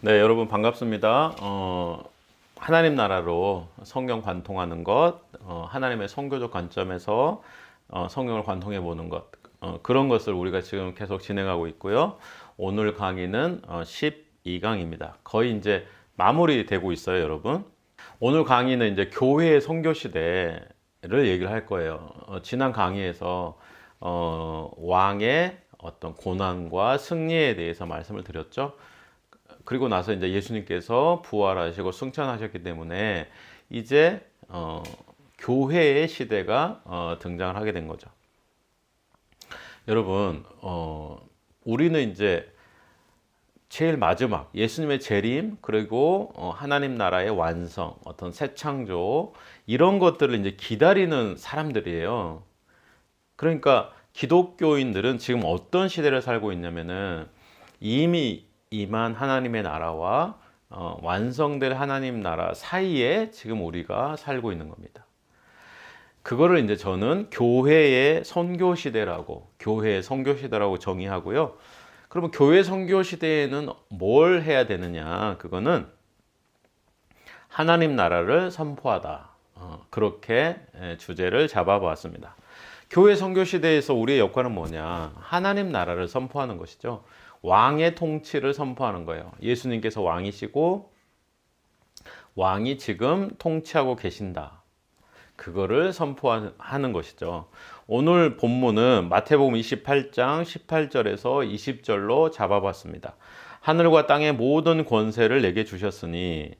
네, 여러분 반갑습니다. 어, 하나님 나라로 성경 관통하는 것, 어, 하나님의 성교적 관점에서 어, 성경을 관통해 보는 것, 어, 그런 것을 우리가 지금 계속 진행하고 있고요. 오늘 강의는 어, 12강입니다. 거의 이제 마무리되고 있어요, 여러분. 오늘 강의는 이제 교회의 성교 시대를 얘기를 할 거예요. 어, 지난 강의에서 어, 왕의 어떤 고난과 승리에 대해서 말씀을 드렸죠. 그리고 나서 이제 예수님께서 부활하시고 승천하셨기 때문에 이제 어, 교회의 시대가 어, 등장을 하게 된 거죠. 여러분, 어, 우리는 이제 제일 마지막 예수님의 재림 그리고 어, 하나님 나라의 완성, 어떤 새 창조 이런 것들을 이제 기다리는 사람들이에요. 그러니까 기독교인들은 지금 어떤 시대를 살고 있냐면은 이미 임한 하나님의 나라와 어, 완성될 하나님 나라 사이에 지금 우리가 살고 있는 겁니다. 그거를 이제 저는 교회의 선교 시대라고 교회의 선교 시대라고 정의하고요. 그러면 교회 선교 시대에는 뭘 해야 되느냐? 그거는 하나님 나라를 선포하다. 어, 그렇게 주제를 잡아보았습니다. 교회 선교 시대에서 우리의 역할은 뭐냐? 하나님 나라를 선포하는 것이죠. 왕의 통치를 선포하는 거예요. 예수님께서 왕이시고 왕이 지금 통치하고 계신다. 그거를 선포하는 것이죠. 오늘 본문은 마태복음 28장 18절에서 20절로 잡아봤습니다. 하늘과 땅의 모든 권세를 내게 주셨으니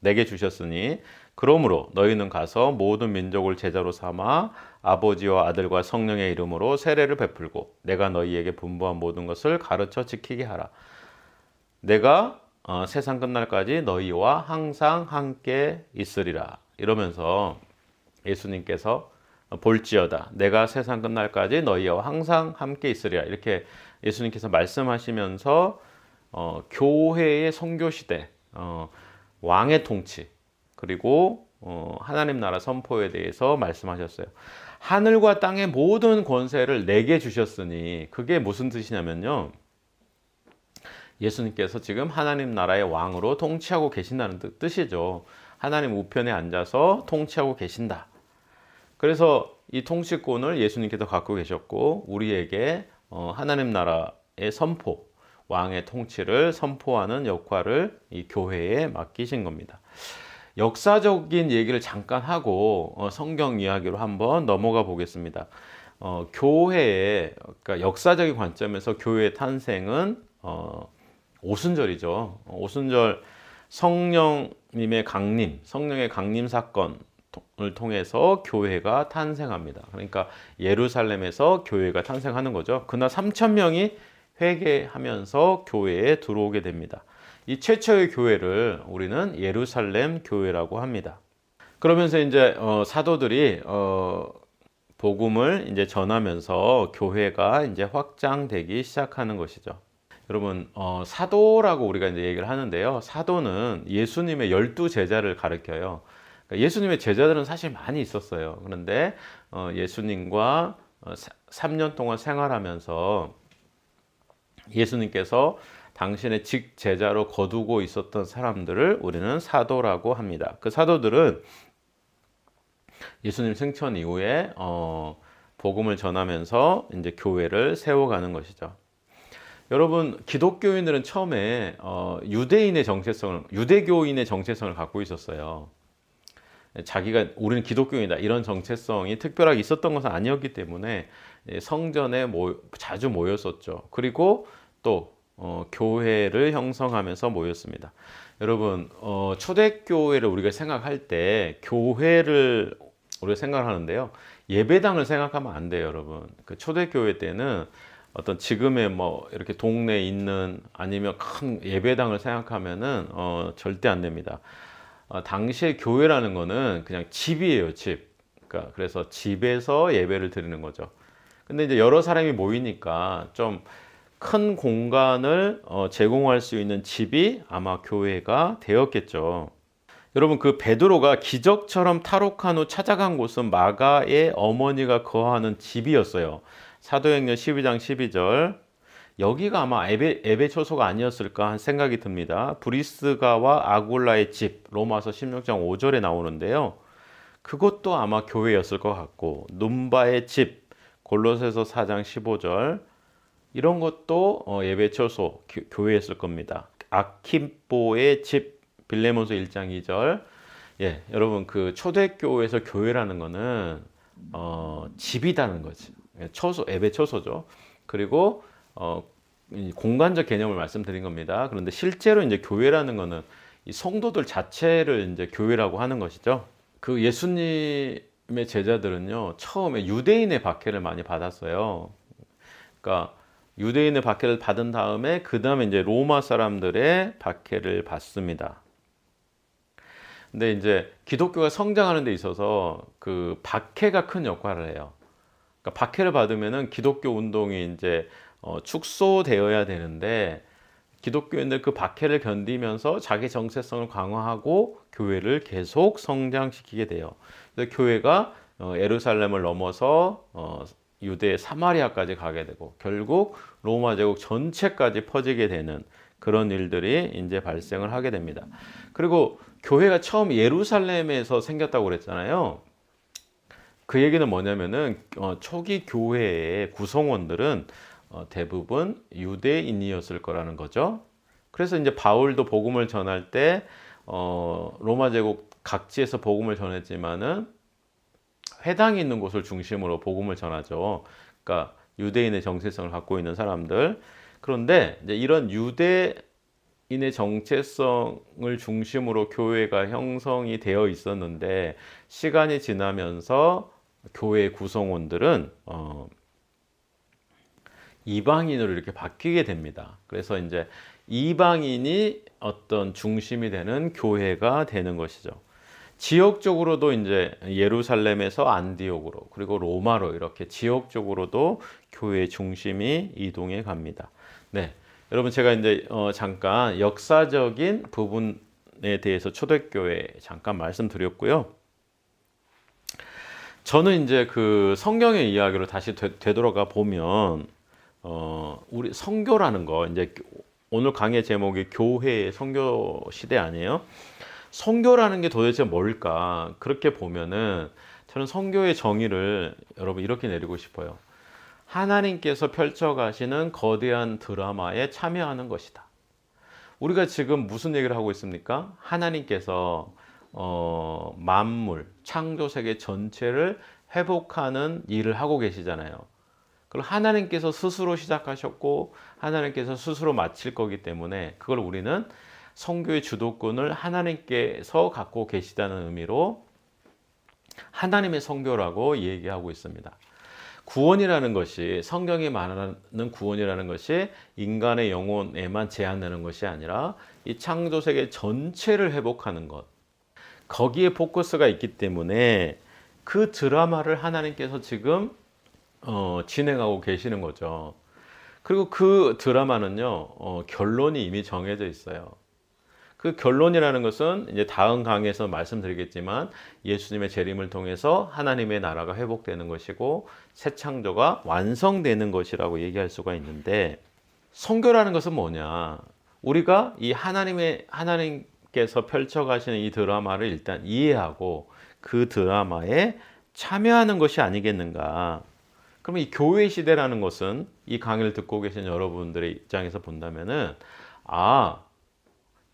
내게 주셨으니 그러므로 너희는 가서 모든 민족을 제자로 삼아 아버지와 아들과 성령의 이름으로 세례를 베풀고 내가 너희에게 분부한 모든 것을 가르쳐 지키게 하라. 내가 어, 세상 끝날까지 너희와 항상 함께 있으리라. 이러면서 예수님께서 볼지어다. 내가 세상 끝날까지 너희와 항상 함께 있으리라. 이렇게 예수님께서 말씀하시면서 어, 교회의 선교 시대, 어, 왕의 통치, 그리고 어, 하나님 나라 선포에 대해서 말씀하셨어요. 하늘과 땅의 모든 권세를 내게 주셨으니 그게 무슨 뜻이냐면요. 예수님께서 지금 하나님 나라의 왕으로 통치하고 계신다는 뜻이죠. 하나님 우편에 앉아서 통치하고 계신다. 그래서 이 통치권을 예수님께서 갖고 계셨고 우리에게 어, 하나님 나라의 선포, 왕의 통치를 선포하는 역할을 이 교회에 맡기신 겁니다. 역사적인 얘기를 잠깐 하고 어, 성경 이야기로 한번 넘어가 보겠습니다. 어, 교회의 그러니까 역사적인 관점에서 교회의 탄생은 어, 오순절이죠. 오순절 성령님의 강림, 성령의 강림 사건을 통해서 교회가 탄생합니다. 그러니까 예루살렘에서 교회가 탄생하는 거죠. 그날 3천 명이 회개하면서 교회에 들어오게 됩니다. 이 최초의 교회를 우리는 예루살렘 교회라고 합니다. 그러면서 이제 어, 사도들이 어, 복음을 이제 전하면서 교회가 이제 확장되기 시작하는 것이죠. 여러분 어, 사도라고 우리가 이제 얘기를 하는데요. 사도는 예수님의 열두 제자를 가르켜요. 그러니까 예수님의 제자들은 사실 많이 있었어요. 그런데 어, 예수님과 어, 3년 동안 생활하면서 예수님께서 당신의 직제자로 거두고 있었던 사람들을 우리는 사도라고 합니다. 그 사도들은 예수님 승천 이후에 어, 복음을 전하면서 이제 교회를 세워가는 것이죠. 여러분 기독교인들은 처음에 어, 유대인의 정체성을 유대교인의 정체성을 갖고 있었어요. 자기가 우리는 기독교인이다 이런 정체성이 특별하게 있었던 것은 아니었기 때문에 성전에 모, 자주 모였었죠. 그리고 또 어, 교회를 형성하면서 모였습니다. 여러분 어, 초대교회를 우리가 생각할 때 교회를 우리가 생각하는데요. 예배당을 생각하면 안 돼요, 여러분. 그 초대교회 때는 어떤 지금의 뭐 이렇게 동네에 있는 아니면 큰 예배당을 생각하면은 어, 절대 안 됩니다. 어, 당시에 교회라는 거는 그냥 집이에요, 집. 그러니까 그래서 집에서 예배를 드리는 거죠. 근데 이제 여러 사람이 모이니까 좀 큰 공간을 어, 제공할 수 있는 집이 아마 교회가 되었겠죠. 여러분 그 베드로가 기적처럼 탈옥한 후 찾아간 곳은 마가의 어머니가 거하는 집이었어요. 사도행전 12장 12절 여기가 아마 에베, 에베 초소가 아니었을까 한 생각이 듭니다. 브리스가와 아굴라의 집 로마서 16장 5절에 나오는데요. 그것도 아마 교회였을 것 같고 num바의 집 골로새서 4장 15절 이런 것도 어, 예배 초소 교- 교회였을 겁니다. 아킴보의 집 빌레몬서 1장 2절 예 여러분 그 초대교회에서 교회라는 거는 어, 집이다는 거지 예, 초소 예배 초소죠. 그리고 어, 이 공간적 개념을 말씀드린 겁니다. 그런데 실제로 이제 교회라는 거는 이 성도들 자체를 이제 교회라고 하는 것이죠. 그 예수님의 제자들은요 처음에 유대인의 박해를 많이 받았어요. 그러니까 유대인의 박해를 받은 다음에 그 다음에 이제 로마 사람들의 박해를 받습니다. 근데 이제 기독교가 성장하는 데 있어서 그 박해가 큰 역할을 해요. 그러니까 박해를 받으면은 기독교 운동이 이제 어, 축소되어야 되는데 기독교인들 그 박해를 견디면서 자기 정체성을 강화하고 교회를 계속 성장시키게 돼요. 그래서 교회가 어, 예루살렘을 넘어서 어, 유대 사마리아까지 가게 되고 결국 로마 제국 전체까지 퍼지게 되는 그런 일들이 이제 발생을 하게 됩니다. 그리고 교회가 처음 예루살렘에서 생겼다고 그랬잖아요. 그 얘기는 뭐냐면은 어, 초기 교회의 구성원들은 어, 대부분 유대인이었을 거라는 거죠. 그래서 이제 바울도 복음을 전할 때 어, 로마 제국 각지에서 복음을 전했지만은 회당이 있는 곳을 중심으로 복음을 전하죠. 그러니까 유대인의 정체성을 갖고 있는 사람들. 그런데 이런 유대인의 정체성을 중심으로 교회가 형성이 되어 있었는데 시간이 지나면서 교회 구성원들은 어, 이방인으로 이렇게 바뀌게 됩니다. 그래서 이제 이방인이 어떤 중심이 되는 교회가 되는 것이죠. 지역적으로도 이제 예루살렘에서 안디옥으로 그리고 로마로 이렇게 지역적으로도 교회 중심이 이동해 갑니다. 네, 여러분 제가 이제 어 잠깐 역사적인 부분에 대해서 초대교회 잠깐 말씀드렸고요. 저는 이제 그 성경의 이야기로 다시 되, 되돌아가 보면 어 우리 성교라는 거 이제 오늘 강의 제목이 교회의 성교 시대 아니에요? 성교라는 게 도대체 뭘까? 그렇게 보면은 저는 성교의 정의를 여러분 이렇게 내리고 싶어요. 하나님께서 펼쳐가시는 거대한 드라마에 참여하는 것이다. 우리가 지금 무슨 얘기를 하고 있습니까? 하나님께서 어, 만물, 창조 세계 전체를 회복하는 일을 하고 계시잖아요. 그걸 하나님께서 스스로 시작하셨고 하나님께서 스스로 마칠 거기 때문에 그걸 우리는 성교의 주도권을 하나님께서 갖고 계시다는 의미로 하나님의 성교라고 얘기하고 있습니다. 구원이라는 것이 성경이 말하는 구원이라는 것이 인간의 영혼에만 제한되는 것이 아니라 이 창조 세계 전체를 회복하는 것. 거기에 포커스가 있기 때문에 그 드라마를 하나님께서 지금 어, 진행하고 계시는 거죠. 그리고 그 드라마는요, 어, 결론이 이미 정해져 있어요. 그 결론이라는 것은 이제 다음 강에서 말씀드리겠지만 예수님의 재림을 통해서 하나님의 나라가 회복되는 것이고 새 창조가 완성되는 것이라고 얘기할 수가 있는데 성교라는 것은 뭐냐? 우리가 이 하나님의 하나님께서 펼쳐 가시는 이 드라마를 일단 이해하고 그 드라마에 참여하는 것이 아니겠는가? 그럼 이 교회 시대라는 것은 이 강의를 듣고 계신 여러분들의 입장에서 본다면은 아,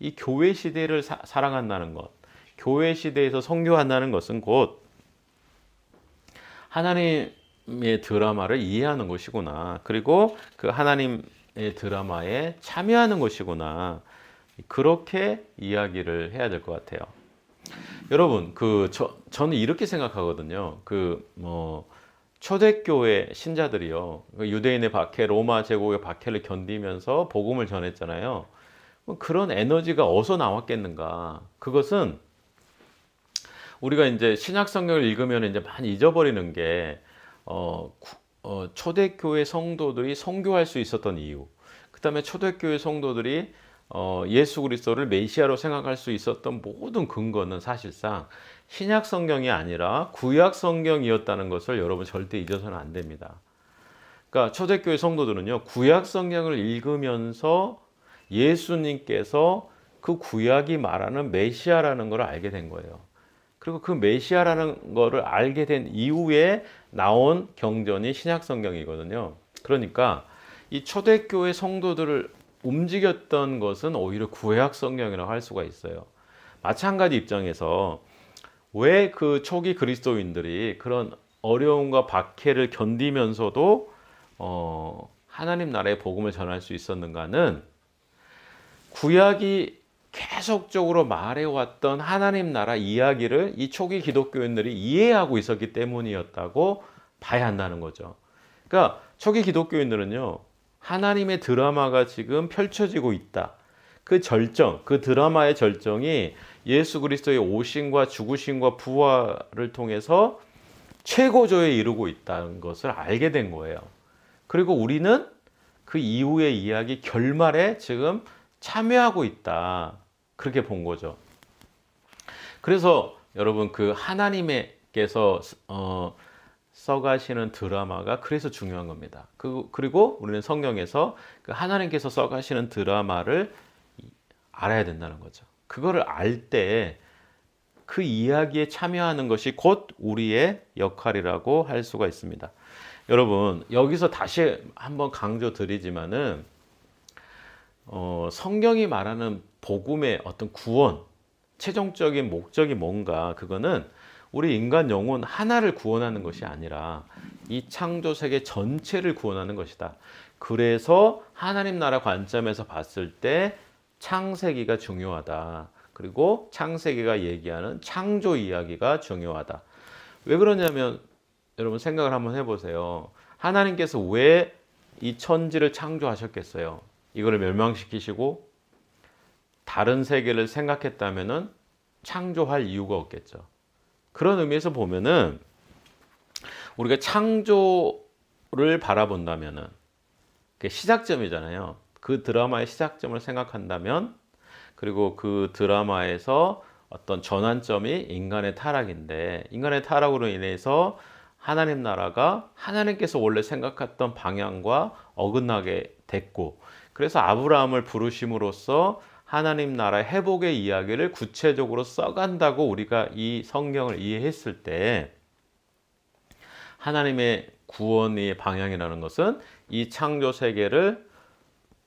이 교회 시대를 사, 사랑한다는 것, 교회 시대에서 성교한다는 것은 곧 하나님의 드라마를 이해하는 것이구나. 그리고 그 하나님의 드라마에 참여하는 것이구나. 그렇게 이야기를 해야 될 것 같아요. 여러분, 그 저, 저는 이렇게 생각하거든요. 그 뭐 초대교회 신자들이요. 그 유대인의 박해, 로마 제국의 박해를 견디면서 복음을 전했잖아요. 뭐 그런 에너지가 어디서 나왔겠는가? 그것은 우리가 이제 신약 성경을 읽으면 이제 많이 잊어버리는 게 어, 어, 초대교회 성도들이 성교할 수 있었던 이유. 그다음에 초대교회 성도들이 어, 예수 그리스도를 메시아로 생각할 수 있었던 모든 근거는 사실상 신약 성경이 아니라 구약 성경이었다는 것을 여러분 절대 잊어서는 안 됩니다. 그러니까 초대교회 성도들은요 구약 성경을 읽으면서 예수님께서 그 구약이 말하는 메시아라는 걸 알게 된 거예요. 그리고 그 메시아라는 거를 알게 된 이후에 나온 경전이 신약 성경이거든요. 그러니까 이 초대교회 성도들을 움직였던 것은 오히려 구약 성경이라고 할 수가 있어요. 마찬가지 입장에서 왜 그 초기 그리스도인들이 그런 어려움과 박해를 견디면서도 어, 하나님 나라의 복음을 전할 수 있었는가는 구약이 계속적으로 말해왔던 하나님 나라 이야기를 이 초기 기독교인들이 이해하고 있었기 때문이었다고 봐야 한다는 거죠. 그러니까 초기 기독교인들은요, 하나님의 드라마가 지금 펼쳐지고 있다. 그 절정, 그 드라마의 절정이 예수 그리스도의 오심과 죽으심과 부활을 통해서 최고조에 이르고 있다는 것을 알게 된 거예요. 그리고 우리는 그 이후의 이야기 결말에 지금 참여하고 있다. 그렇게 본 거죠. 그래서 여러분 그 하나님께서 어, 써가시는 드라마가 그래서 중요한 겁니다. 그, 그리고 우리는 성경에서 그 하나님께서 써가시는 드라마를 알아야 된다는 거죠. 그거를 알 때 그 이야기에 참여하는 것이 곧 우리의 역할이라고 할 수가 있습니다. 여러분 여기서 다시 한번 강조 드리지만은 어, 성경이 말하는 복음의 어떤 구원, 최종적인 목적이 뭔가 그거는 우리 인간 영혼 하나를 구원하는 것이 아니라 이 창조 세계 전체를 구원하는 것이다. 그래서 하나님 나라 관점에서 봤을 때 창세기가 중요하다. 그리고 창세기가 얘기하는 창조 이야기가 중요하다. 왜 그러냐면 여러분 생각을 한번 해보세요. 하나님께서 왜 이 천지를 창조하셨겠어요? 이거를 멸망시키시고 다른 세계를 생각했다면은 창조할 이유가 없겠죠. 그런 의미에서 보면은 우리가 창조를 바라본다면은 그게 시작점이잖아요. 그 드라마의 시작점을 생각한다면 그리고 그 드라마에서 어떤 전환점이 인간의 타락인데 인간의 타락으로 인해서 하나님 나라가 하나님께서 원래 생각했던 방향과 어긋나게 됐고 그래서 아브라함을 부르심으로써 하나님 나라 회복의 이야기를 구체적으로 써간다고 우리가 이 성경을 이해했을 때 하나님의 구원의 방향이라는 것은 이 창조 세계를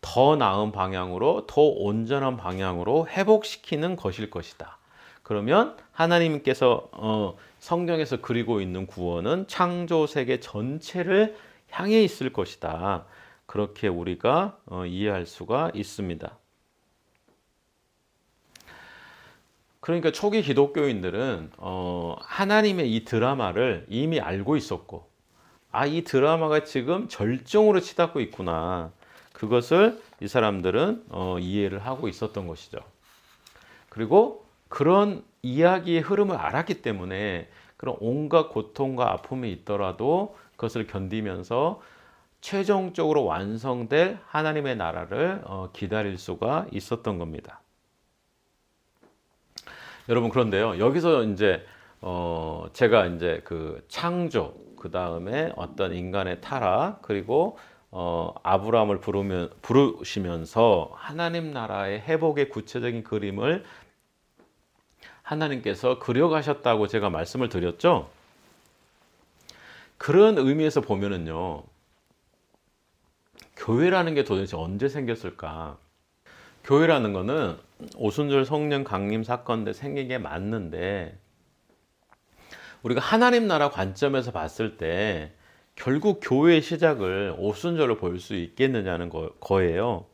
더 나은 방향으로 더 온전한 방향으로 회복시키는 것일 것이다. 그러면 하나님께서 어, 성경에서 그리고 있는 구원은 창조 세계 전체를 향해 있을 것이다. 그렇게 우리가 어, 이해할 수가 있습니다. 그러니까 초기 기독교인들은 어, 하나님의 이 드라마를 이미 알고 있었고, 아, 이 드라마가 지금 절정으로 치닫고 있구나. 그것을 이 사람들은 어, 이해를 하고 있었던 것이죠. 그리고 그런 이야기의 흐름을 알았기 때문에 그런 온갖 고통과 아픔이 있더라도 그것을 견디면서 최종적으로 완성될 하나님의 나라를 어, 기다릴 수가 있었던 겁니다. 여러분 그런데요 여기서 이제 어 제가 이제 그 창조 그 다음에 어떤 인간의 타락 그리고 어 아브라함을 부르면 부르시면서 하나님 나라의 회복의 구체적인 그림을 하나님께서 그려가셨다고 제가 말씀을 드렸죠. 그런 의미에서 보면은요, 교회라는 게 도대체 언제 생겼을까? 교회라는 거는 오순절 성령 강림 사건 때 생긴 게 맞는데 우리가 하나님 나라 관점에서 봤을 때 결국 교회의 시작을 오순절로 볼 수 있겠느냐는 거, 거예요.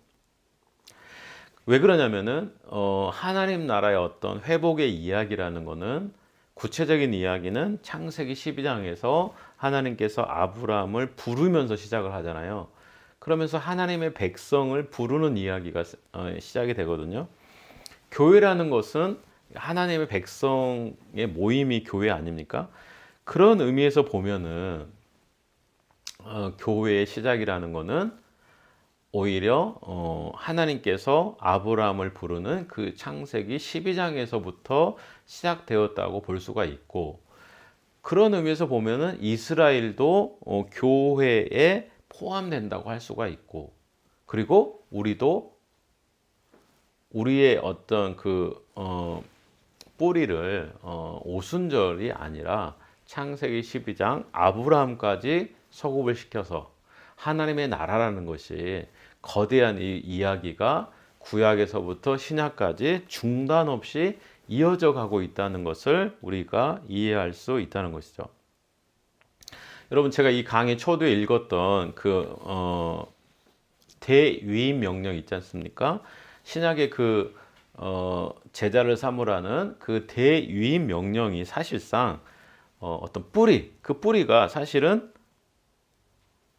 왜 그러냐면은 어, 하나님 나라의 어떤 회복의 이야기라는 거는 구체적인 이야기는 창세기 12장에서 하나님께서 아브라함을 부르면서 시작을 하잖아요. 그러면서 하나님의 백성을 부르는 이야기가 어, 시작이 되거든요. 교회라는 것은 하나님의 백성의 모임이 교회 아닙니까? 그런 의미에서 보면은 어, 교회의 시작이라는 것은 오히려 어, 하나님께서 아브라함을 부르는 그 창세기 12장에서부터 시작되었다고 볼 수가 있고 그런 의미에서 보면은 이스라엘도 어, 교회의 포함된다고 할 수가 있고 그리고 우리도 우리의 어떤 그 어, 뿌리를 어, 오순절이 아니라 창세기 12장 아브라함까지 서급을 시켜서 하나님의 나라라는 것이 거대한 이 이야기가 구약에서부터 신약까지 중단 없이 이어져 가고 있다는 것을 우리가 이해할 수 있다는 것이죠. 여러분 제가 이 강의 초두에 읽었던 그 어, 대위임 명령 있지 않습니까? 신약의 그 어, 제자를 삼으라는 그 대위임 명령이 사실상 어, 어떤 뿌리, 그 뿌리가 사실은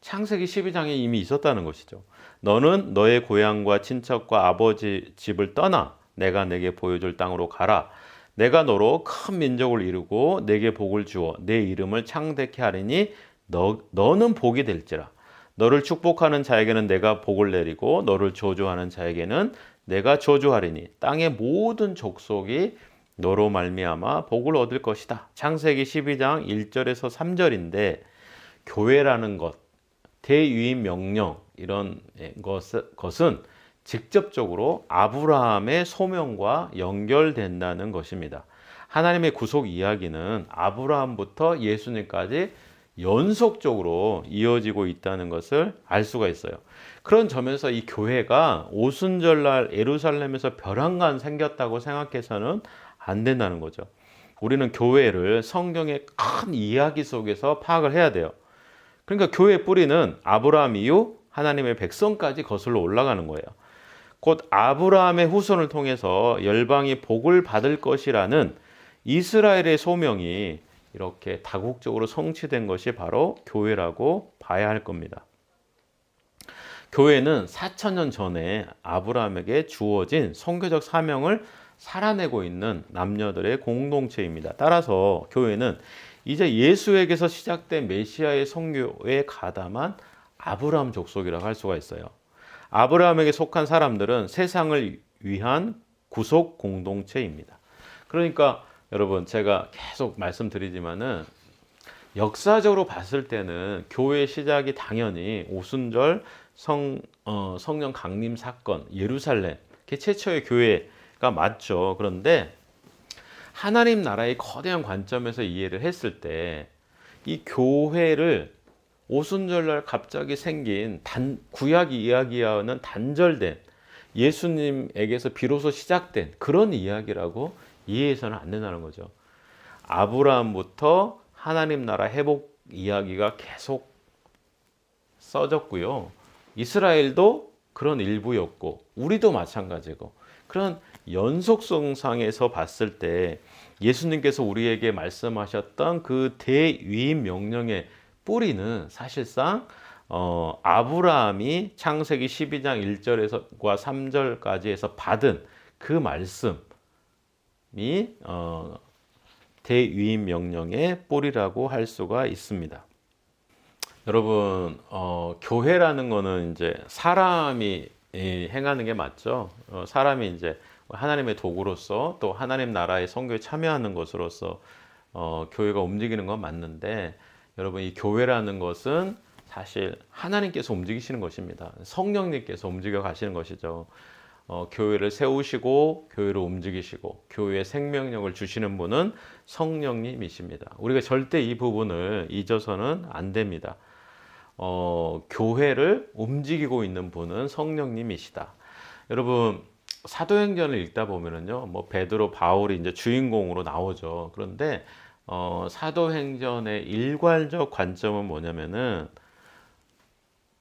창세기 12장에 이미 있었다는 것이죠. 너는 너의 고향과 친척과 아버지 집을 떠나 내가 내게 보여줄 땅으로 가라. 내가 너로 큰 민족을 이루고 내게 복을 주어 내 이름을 창대케 하리니 너, 너는 복이 될지라. 너를 축복하는 자에게는 내가 복을 내리고 너를 저주하는 자에게는 내가 저주하리니 땅의 모든 족속이 너로 말미암아 복을 얻을 것이다. 창세기 12장 1절에서 3절인데 교회라는 것, 대유인 명령 이런 것은 직접적으로 아브라함의 소명과 연결된다는 것입니다. 하나님의 구속 이야기는 아브라함부터 예수님까지 연속적으로 이어지고 있다는 것을 알 수가 있어요. 그런 점에서 이 교회가 오순절날 예루살렘에서 벼랑간 생겼다고 생각해서는 안 된다는 거죠. 우리는 교회를 성경의 큰 이야기 속에서 파악을 해야 돼요. 그러니까 교회의 뿌리는 아브라함 이후 하나님의 백성까지 거슬러 올라가는 거예요. 곧 아브라함의 후손을 통해서 열방이 복을 받을 것이라는 이스라엘의 소명이 이렇게 다국적으로 성취된 것이 바로 교회라고 봐야 할 겁니다. 교회는 4천년 전에 아브라함에게 주어진 성교적 사명을 살아내고 있는 남녀들의 공동체입니다. 따라서 교회는 이제 예수에게서 시작된 메시아의 성교에 가담한 아브라함 족속이라고 할 수가 있어요. 아브라함에게 속한 사람들은 세상을 위한 구속 공동체입니다. 그러니까 여러분 제가 계속 말씀드리지만은 역사적으로 봤을 때는 교회 시작이 당연히 오순절 성 어, 성령 강림 사건 예루살렘 그 최초의 교회가 맞죠. 그런데 하나님 나라의 거대한 관점에서 이해를 했을 때 이 교회를 오순절날 갑자기 생긴 단, 구약 이야기와는 단절된 예수님에게서 비로소 시작된 그런 이야기라고 이해해서는 안 된다는 거죠. 아브라함부터 하나님 나라 회복 이야기가 계속 써졌고요. 이스라엘도 그런 일부였고 우리도 마찬가지고 그런 연속성상에서 봤을 때 예수님께서 우리에게 말씀하셨던 그 대위임 명령의 뿌리는 사실상 어, 아브라함이 창세기 12장 1절에서과 3절까지 해서 받은 그 말씀이 어, 대위임 명령의 뿌리라고 할 수가 있습니다. 여러분 어, 교회라는 거는 이제 사람이 행하는 게 맞죠. 어, 사람이 이제 하나님의 도구로서 또 하나님 나라의 선교에 참여하는 것으로서 어, 교회가 움직이는 건 맞는데 여러분 이 교회라는 것은 사실 하나님께서 움직이시는 것입니다. 성령님께서 움직여 가시는 것이죠. 어, 교회를 세우시고 교회를 움직이시고 교회에 생명력을 주시는 분은 성령님이십니다. 우리가 절대 이 부분을 잊어서는 안 됩니다. 어, 교회를 움직이고 있는 분은 성령님이시다. 여러분 사도행전을 읽다 보면은요, 뭐 베드로, 바울이 이제 주인공으로 나오죠. 그런데 어, 사도행전의 일괄적 관점은 뭐냐면은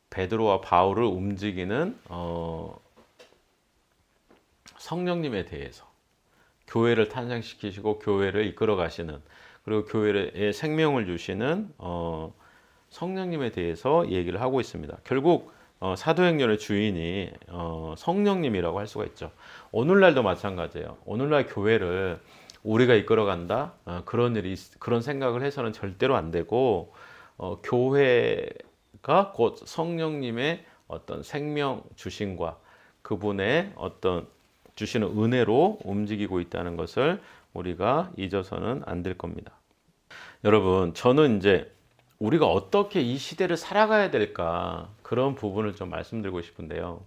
베드로와 바울을 움직이는 어, 성령님에 대해서 교회를 탄생시키시고 교회를 이끌어 가시는 그리고 교회에 생명을 주시는 어, 성령님에 대해서 얘기를 하고 있습니다. 결국 어, 사도행전의 주인이 어, 성령님이라고 할 수가 있죠. 오늘날도 마찬가지예요. 오늘날 교회를 우리가 이끌어간다 어, 그런 일이 그런 생각을 해서는 절대로 안 되고 어, 교회가 곧 성령님의 어떤 생명 주신과 그분의 어떤 주시는 은혜로 움직이고 있다는 것을 우리가 잊어서는 안 될 겁니다. 여러분, 저는 이제 우리가 어떻게 이 시대를 살아가야 될까 그런 부분을 좀 말씀드리고 싶은데요.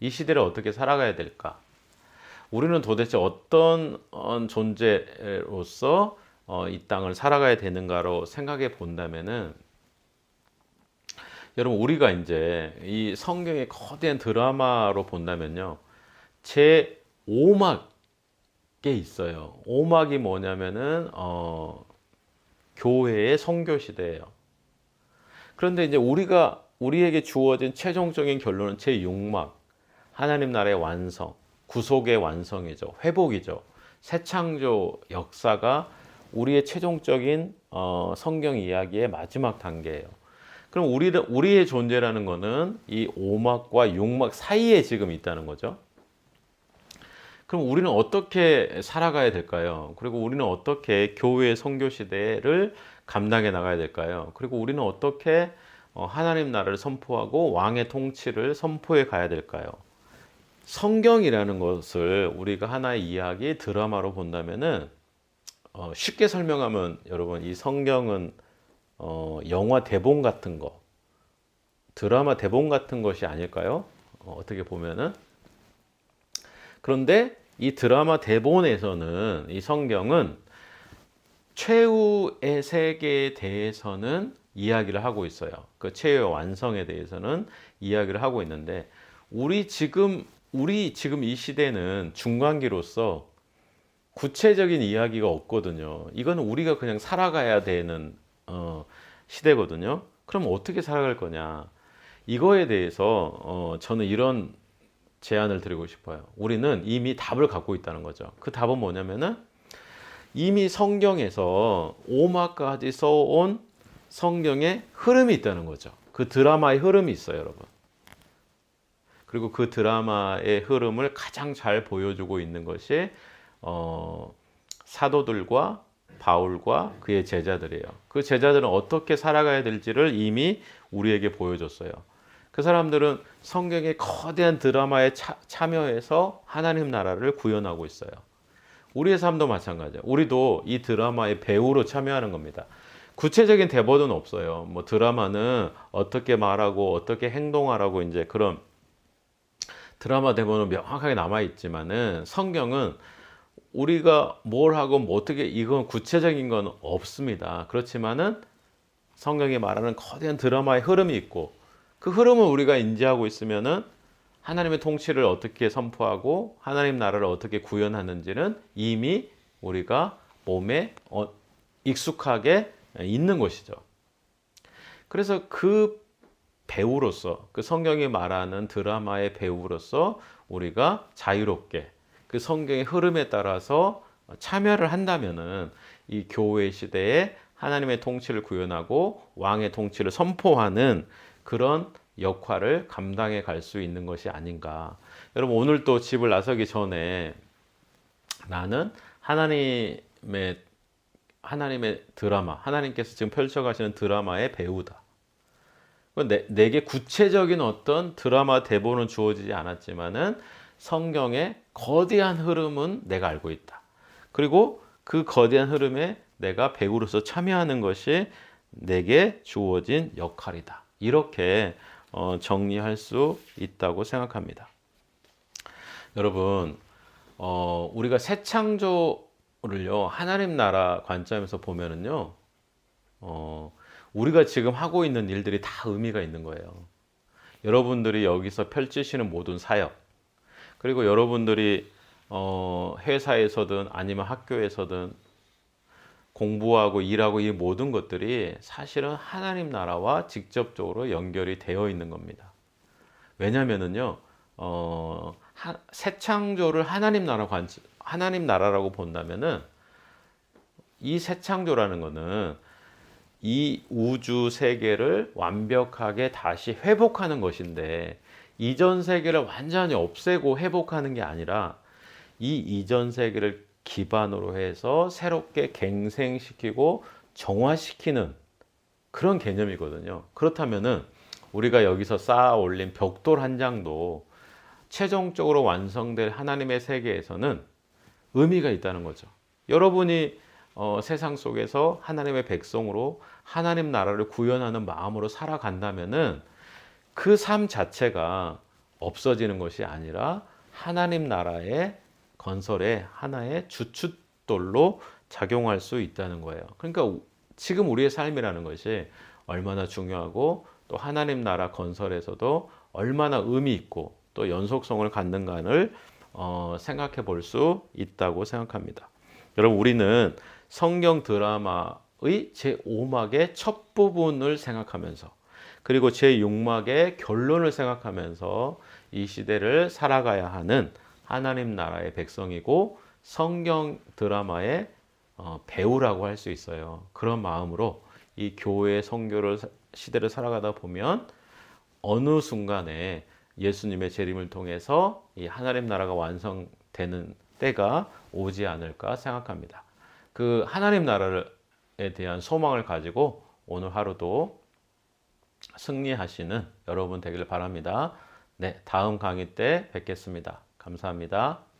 이 시대를 어떻게 살아가야 될까? 우리는 도대체 어떤 어, 존재로서 어, 이 땅을 살아가야 되는가로 생각해 본다면은 여러분 우리가 이제 이 성경의 거대한 드라마로 본다면요. 제 5막에 있어요. 5막이 뭐냐면은 어, 교회의 선교 시대예요. 그런데 이제 우리가 우리에게 주어진 최종적인 결론은 제 6막 하나님 나라의 완성, 구속의 완성이죠. 회복이죠. 새 창조 역사가 우리의 최종적인 어, 성경 이야기의 마지막 단계예요. 그럼 우리 우리의 존재라는 거는 이 5막과 6막 사이에 지금 있다는 거죠. 그럼 우리는 어떻게 살아가야 될까요? 그리고 우리는 어떻게 교회의 선교 시대를 감당해 나가야 될까요? 그리고 우리는 어떻게 어, 하나님 나라를 선포하고 왕의 통치를 선포해 가야 될까요? 성경이라는 것을 우리가 하나의 이야기 드라마로 본다면은 어, 쉽게 설명하면 여러분 이 성경은 어, 영화 대본 같은 거 드라마 대본 같은 것이 아닐까요? 어, 어떻게 보면은 그런데 이 드라마 대본에서는 이 성경은 최후의 세계에 대해서는 이야기를 하고 있어요. 그 최후의 완성에 대해서는 이야기를 하고 있는데 우리 지금 우리 지금 이 시대는 중간기로서 구체적인 이야기가 없거든요. 이건 우리가 그냥 살아가야 되는 어, 시대거든요. 그럼 어떻게 살아갈 거냐? 이거에 대해서 어, 저는 이런 제안을 드리고 싶어요. 우리는 이미 답을 갖고 있다는 거죠. 그 답은 뭐냐면은 이미 성경에서 오마까지 써온 성경의 흐름이 있다는 거죠. 그 드라마의 흐름이 있어요, 여러분. 그리고 그 드라마의 흐름을 가장 잘 보여주고 있는 것이 어, 사도들과 바울과 그의 제자들이에요. 그 제자들은 어떻게 살아가야 될지를 이미 우리에게 보여줬어요. 그 사람들은 성경의 거대한 드라마에 차, 참여해서 하나님 나라를 구현하고 있어요. 우리의 삶도 마찬가지예요. 우리도 이 드라마의 배우로 참여하는 겁니다. 구체적인 대본은 없어요. 뭐 드라마는 어떻게 말하고 어떻게 행동하라고 이제 그런 드라마 대본은 명확하게 남아 있지만은 성경은 우리가 뭘 하고 뭐 어떻게 이건 구체적인 건 없습니다. 그렇지만은 성경이 말하는 거대한 드라마의 흐름이 있고 그 흐름을 우리가 인지하고 있으면은 하나님의 통치를 어떻게 선포하고 하나님 나라를 어떻게 구현하는지는 이미 우리가 몸에 어, 익숙하게 있는 것이죠. 그래서 그 배우로서 그 성경이 말하는 드라마의 배우로서 우리가 자유롭게 그 성경의 흐름에 따라서 참여를 한다면은 이 교회 시대에 하나님의 통치를 구현하고 왕의 통치를 선포하는 그런 역할을 감당해 갈 수 있는 것이 아닌가. 여러분 오늘 또 집을 나서기 전에 나는 하나님의 하나님의 드라마, 하나님께서 지금 펼쳐 가시는 드라마의 배우다. 내, 내게 구체적인 어떤 드라마 대본은 주어지지 않았지만은 성경의 거대한 흐름은 내가 알고 있다. 그리고 그 거대한 흐름에 내가 배우로서 참여하는 것이 내게 주어진 역할이다. 이렇게 어, 정리할 수 있다고 생각합니다. 여러분, 어, 우리가 새 창조를요 하나님 나라 관점에서 보면은요, 어, 우리가 지금 하고 있는 일들이 다 의미가 있는 거예요. 여러분들이 여기서 펼치시는 모든 사역, 그리고 여러분들이 어, 회사에서든 아니면 학교에서든 공부하고 일하고 이 모든 것들이 사실은 하나님 나라와 직접적으로 연결이 되어 있는 겁니다. 왜냐면은요, 어, 하, 새 창조를 하나님 나라 관, 하나님 나라라고 본다면은 이 새 창조라는 거는 이 우주 세계를 완벽하게 다시 회복하는 것인데 이전 세계를 완전히 없애고 회복하는 게 아니라 이 이전 세계를 기반으로 해서 새롭게 갱생시키고 정화시키는 그런 개념이거든요. 그렇다면은 우리가 여기서 쌓아 올린 벽돌 한 장도 최종적으로 완성될 하나님의 세계에서는 의미가 있다는 거죠. 여러분이 어, 세상 속에서 하나님의 백성으로 하나님 나라를 구현하는 마음으로 살아간다면은 그 삶 자체가 없어지는 것이 아니라 하나님 나라의 건설의 하나의 주춧돌로 작용할 수 있다는 거예요. 그러니까 지금 우리의 삶이라는 것이 얼마나 중요하고 또 하나님 나라 건설에서도 얼마나 의미 있고 또 연속성을 갖는가를 어, 생각해 볼 수 있다고 생각합니다. 여러분 우리는 성경 드라마의 제 5막의 첫 부분을 생각하면서 그리고 제 6막의 결론을 생각하면서 이 시대를 살아가야 하는 하나님 나라의 백성이고 성경 드라마의 어, 배우라고 할 수 있어요. 그런 마음으로 이 교회 성교를 시대를 살아가다 보면 어느 순간에 예수님의 재림을 통해서 이 하나님 나라가 완성되는 때가 오지 않을까 생각합니다. 그 하나님 나라에 대한 소망을 가지고 오늘 하루도 승리하시는 여러분 되기를 바랍니다. 네, 다음 강의 때 뵙겠습니다. 감사합니다.